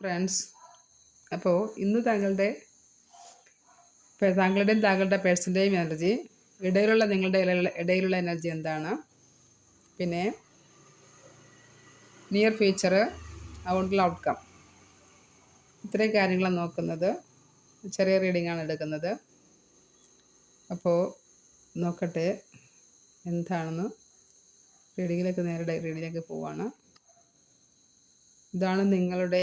Friends അപ്പോൾ ഇന്ന് താങ്കളുടെ താങ്കളുടെയും താങ്കളുടെ പേഴ്സന്റെയും എനർജി ഇടയിലുള്ള നിങ്ങളുടെ ഇടയിലുള്ള എനർജി എന്താണ്? പിന്നെ നിയർ ഫ്യൂച്ചർ അതുകൊണ്ടുള്ള ഔട്ട്കം ഇത്രയും കാര്യങ്ങളാണ് നോക്കുന്നത്. ചെറിയ റീഡിംഗ് ആണ് എടുക്കുന്നത്. അപ്പോൾ നോക്കട്ടെ എന്താണെന്ന്. റീഡിങ്ങിലേക്ക് നേരെ റീഡിങ്ങിലേക്ക് പോവാണ്. ഇതാണ് നിങ്ങളുടെ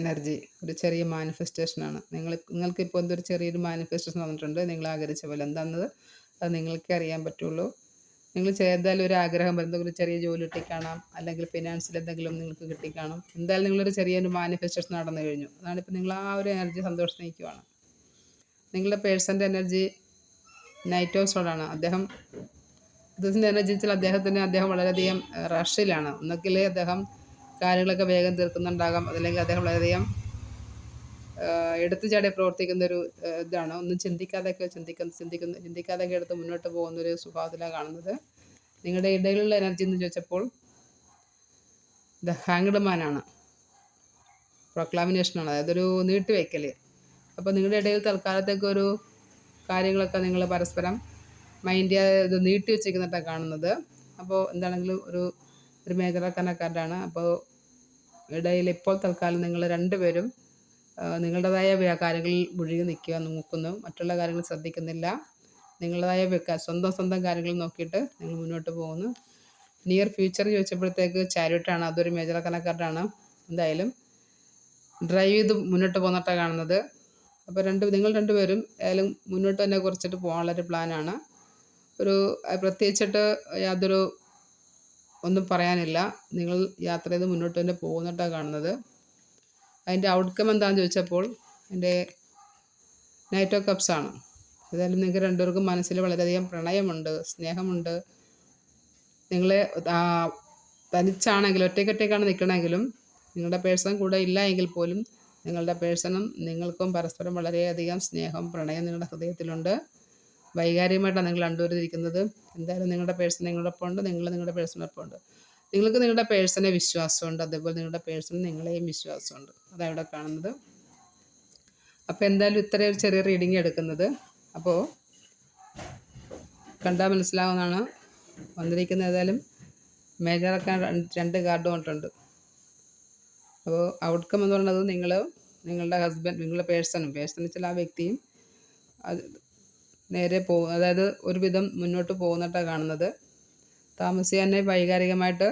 എനർജി ഒരു ചെറിയ മാനിഫെസ്റ്റേഷനാണ്. നിങ്ങൾ നിങ്ങൾക്ക് ഇപ്പോൾ എന്തൊരു ചെറിയൊരു മാനിഫെസ്റ്റേഷൻ വന്നിട്ടുണ്ട് നിങ്ങൾ ആഗ്രഹിച്ച പോലെ എന്താണെന്നത് അത് നിങ്ങൾക്കേ അറിയാൻ പറ്റുള്ളൂ. നിങ്ങൾ ചെയ്താലും ഒരു ആഗ്രഹം എന്തെങ്കിലും ഒരു ചെറിയ ജോലി കിട്ടിക്കാണാം അല്ലെങ്കിൽ ഫിനാൻസിൽ എന്തെങ്കിലും നിങ്ങൾക്ക് കിട്ടിക്കാണാം. എന്തായാലും നിങ്ങളൊരു ചെറിയൊരു മാനിഫെസ്റ്റേഷൻ നടന്നു കഴിഞ്ഞു. അതാണ് ഇപ്പോൾ നിങ്ങൾ ആ ഒരു എനർജി സന്തോഷം നയിക്കുവാണ്. നിങ്ങളുടെ പേഴ്സന്റെ എനർജി നൈറ്റ് ഓഫ് സോളാണ് അദ്ദേഹം അദ്ദേഹത്തിന്റെ എനർജി വെച്ചാൽ അദ്ദേഹത്തിന് അദ്ദേഹം വളരെയധികം റഷിലാണ്. ഒന്നെങ്കിൽ അദ്ദേഹം കാര്യങ്ങളൊക്കെ വേഗം തീർക്കുന്നുണ്ടാകാം. അതല്ലെങ്കിൽ അദ്ദേഹം വളരെയധികം എടുത്തു ചാടി പ്രവർത്തിക്കുന്ന ഒരു ഇതാണ്. ഒന്നും ചിന്തിക്കാതെയൊക്കെ ചിന്തിക്കുന്ന ചിന്തിക്കുന്ന ചിന്തിക്കാതെയൊക്കെ എടുത്ത് മുന്നോട്ട് പോകുന്ന ഒരു സ്വഭാവത്തിലാണ് കാണുന്നത്. നിങ്ങളുടെ ഇടയിലുള്ള എനർജി എന്ന് ചോദിച്ചപ്പോൾ ദ ഹാങ്ഡ് മാനാണ്. പ്രൊക്ലാമിനേഷനാണ് അതായത് ഒരു നീട്ടിവെക്കൽ അപ്പോൾ നിങ്ങളുടെ ഇടയിൽ തൽക്കാലത്തേക്ക് ഒരു കാര്യങ്ങളൊക്കെ നിങ്ങൾ പരസ്പരം മൈൻഡ് ഇത് നീട്ടി വെച്ചിരിക്കുന്നതായിട്ടാണ് കാണുന്നത്. അപ്പോൾ എന്താണെങ്കിലും ഒരു ഒരു മേഖല മേഖലക്കനക്കാരാണ് അപ്പോൾ ഇടയിൽ ഇപ്പോൾ തൽക്കാലം നിങ്ങൾ രണ്ടുപേരും നിങ്ങളുടേതായ കാര്യങ്ങളിൽ മുഴുകി നിൽക്കുക നോക്കുന്നു. മറ്റുള്ള കാര്യങ്ങൾ ശ്രദ്ധിക്കുന്നില്ല. നിങ്ങളുടേതായ സ്വന്തം സ്വന്തം കാര്യങ്ങൾ നോക്കിയിട്ട് നിങ്ങൾ മുന്നോട്ട് പോകുന്നു. നിയർ ഫ്യൂച്ചർ ചോദിച്ചപ്പോഴത്തേക്ക് ചാരിറ്റാണ് അതൊരു മേജർ കണക്കാരാണ് എന്തായാലും ഡ്രൈവ് ചെയ്ത് മുന്നോട്ട് പോകുന്നിട്ടാണ് കാണുന്നത്. അപ്പോൾ രണ്ട് നിങ്ങൾ രണ്ടുപേരും ഏതായാലും മുന്നോട്ട് തന്നെ കുറിച്ചിട്ട് പോകാനുള്ളൊരു പ്ലാനാണ് ഒരു പ്രത്യേകിച്ചിട്ട് യാതൊരു ഒന്നും പറയാനില്ല. നിങ്ങൾ യാത്ര ചെയ്ത് മുന്നോട്ട് തന്നെ പോകുന്നിട്ടാണ് കാണുന്നത്. അതിന്റെ ഔട്ട്കം എന്താണെന്ന് ചോദിച്ചപ്പോൾ എന്റെ നൈറ്റ് ഓഫ് കപ്സ് ആണ്. ഏതായാലും നിങ്ങൾക്ക് രണ്ടുപേർക്കും മനസ്സിൽ വളരെയധികം പ്രണയമുണ്ട് സ്നേഹമുണ്ട്. നിങ്ങൾ തനിച്ചാണെങ്കിലും ഒറ്റയ്ക്കൊറ്റയ്ക്കാണ് നിൽക്കണമെങ്കിലും നിങ്ങളുടെ പേഴ്സൺ കൂടെ ഇല്ല എങ്കിൽ പോലും നിങ്ങളുടെ പേഴ്സണും നിങ്ങൾക്കും പരസ്പരം വളരെയധികം സ്നേഹം പ്രണയം നിങ്ങളുടെ ഹൃദയത്തിലുണ്ട്. വൈകാരികമായിട്ടാണ് നിങ്ങൾ രണ്ടുപേരും ഇരിക്കുന്നത് എന്തായാലും നിങ്ങളുടെ പേഴ്സൺ നിങ്ങളോടൊപ്പം ഉണ്ട് നിങ്ങൾ നിങ്ങളുടെ പേഴ്സണൊപ്പം ഉണ്ട്. നിങ്ങൾക്ക് നിങ്ങളുടെ പേഴ്സണെ വിശ്വാസമുണ്ട് അതേപോലെ നിങ്ങളുടെ പേഴ്സൺ നിങ്ങളെയും വിശ്വാസമുണ്ട് അതാണ് ഇവിടെ കാണുന്നത്. അപ്പോൾ എന്തായാലും ഇത്രയും ഒരു ചെറിയ റീഡിങ് എടുക്കുന്നത്. അപ്പോൾ കണ്ടാൽ മനസ്സിലാവുന്നതാണ്. വന്നിരിക്കുന്ന ഏതായാലും മേജറൊക്കെ രണ്ട് കാർഡ് കൊണ്ടുണ്ട് അപ്പോൾ ഔട്ട്കം എന്ന് പറയുന്നത് നിങ്ങൾ നിങ്ങളുടെ ഹസ്ബൻഡ് നിങ്ങളുടെ പേഴ്സണും. പേഴ്സൺ വെച്ചാൽ ആ വ്യക്തിയും അത് നേരെ പോ അതായത് ഒരുവിധം മുന്നോട്ട് പോകുന്നിട്ടാണ് കാണുന്നത്. താമസിയാനെ വൈകാരികമായിട്ട്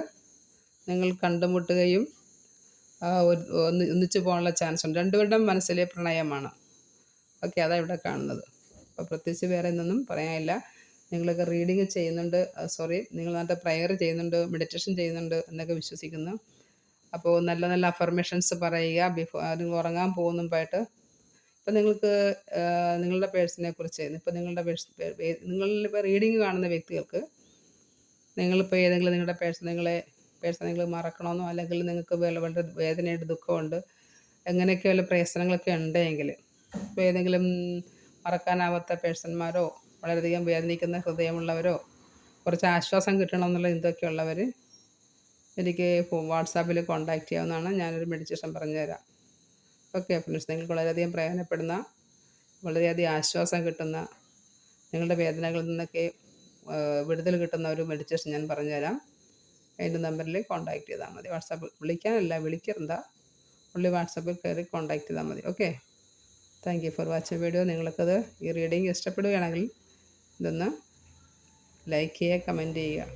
നിങ്ങൾ കണ്ടുമുട്ടുകയും ഒന്നിച്ചു പോകാനുള്ള ചാൻസ് ഉണ്ട്. രണ്ടുപേരുടെ മനസ്സിലെ പ്രണയമാണ്. ഓക്കെ അതാണ് ഇവിടെ കാണുന്നത്. അപ്പോൾ പ്രത്യേകിച്ച് വേറെ ഒന്നും പറയാനില്ല. നിങ്ങളൊക്കെ റീഡിങ് ചെയ്യുന്നുണ്ട്. സോറി നിങ്ങൾ നല്ല പ്രയർ ചെയ്യുന്നുണ്ട് മെഡിറ്റേഷൻ ചെയ്യുന്നുണ്ട് എന്നൊക്കെ വിശ്വസിക്കുന്നു. അപ്പോൾ നല്ല നല്ല അഫർമേഷൻസ് പറയുക ബിഫോർ നിങ്ങൾ ഉറങ്ങാൻ പോകുന്നുമ്പായിട്ട് ഇപ്പം നിങ്ങൾക്ക് നിങ്ങളുടെ പേഴ്സിനെ കുറിച്ച് ഇപ്പം നിങ്ങളുടെ പേഴ്സ് നിങ്ങളിപ്പോൾ റീഡിങ് കാണുന്ന വ്യക്തികൾക്ക് നിങ്ങളിപ്പോൾ ഏതെങ്കിലും നിങ്ങളുടെ പേഴ്സ് നിങ്ങളെ പേഴ്സ് നിങ്ങൾ മറക്കണമെന്നോ അല്ലെങ്കിൽ നിങ്ങൾക്ക് വളരെ വേദനയായിട്ട് ദുഃഖമുണ്ട് എങ്ങനെയൊക്കെ വല്ല പ്രയസനങ്ങളൊക്കെ ഉണ്ടെങ്കിൽ ഇപ്പോൾ ഏതെങ്കിലും മറക്കാനാവാത്ത പേഴ്സന്മാരോ വളരെയധികം വേദനിക്കുന്ന ഹൃദയമുള്ളവരോ കുറച്ച് ആശ്വാസം കിട്ടണമെന്നുള്ള ഇതൊക്കെ ഉള്ളവർ എനിക്ക് വാട്സാപ്പിൽ കോൺടാക്റ്റ് ചെയ്യാവുന്നതാണ്. ഞാനൊരു മെഡിറ്റേഷൻ പറഞ്ഞുതരാം. ഓക്കെ ഫ്രണ്ട്സ് നിങ്ങൾക്ക് വളരെയധികം പ്രയോജനപ്പെടുന്ന വളരെയധികം ആശ്വാസം കിട്ടുന്ന നിങ്ങളുടെ വേദനകളിൽ നിന്നൊക്കെ വിടുതൽ കിട്ടുന്ന ഒരു മെഡിറ്റേഷൻ ഞാൻ പറഞ്ഞുതരാം. അതിന്റെ നമ്പറിൽ കോൺടാക്റ്റ് ചെയ്താൽ മതി. വാട്സാപ്പ് വിളിക്കാനല്ല വിളിക്കരുണ്ട ഉള്ളി വാട്സാപ്പിൽ കയറി കോൺടാക്റ്റ് ചെയ്താൽ മതി. Okay thank you for watching video നിങ്ങൾക്കത് ഈ റീഡിങ് ഇഷ്ടപ്പെടുകയാണെങ്കിൽ ഇതൊന്ന് ലൈക്ക് ചെയ്യുക കമന്റ് ചെയ്യുക.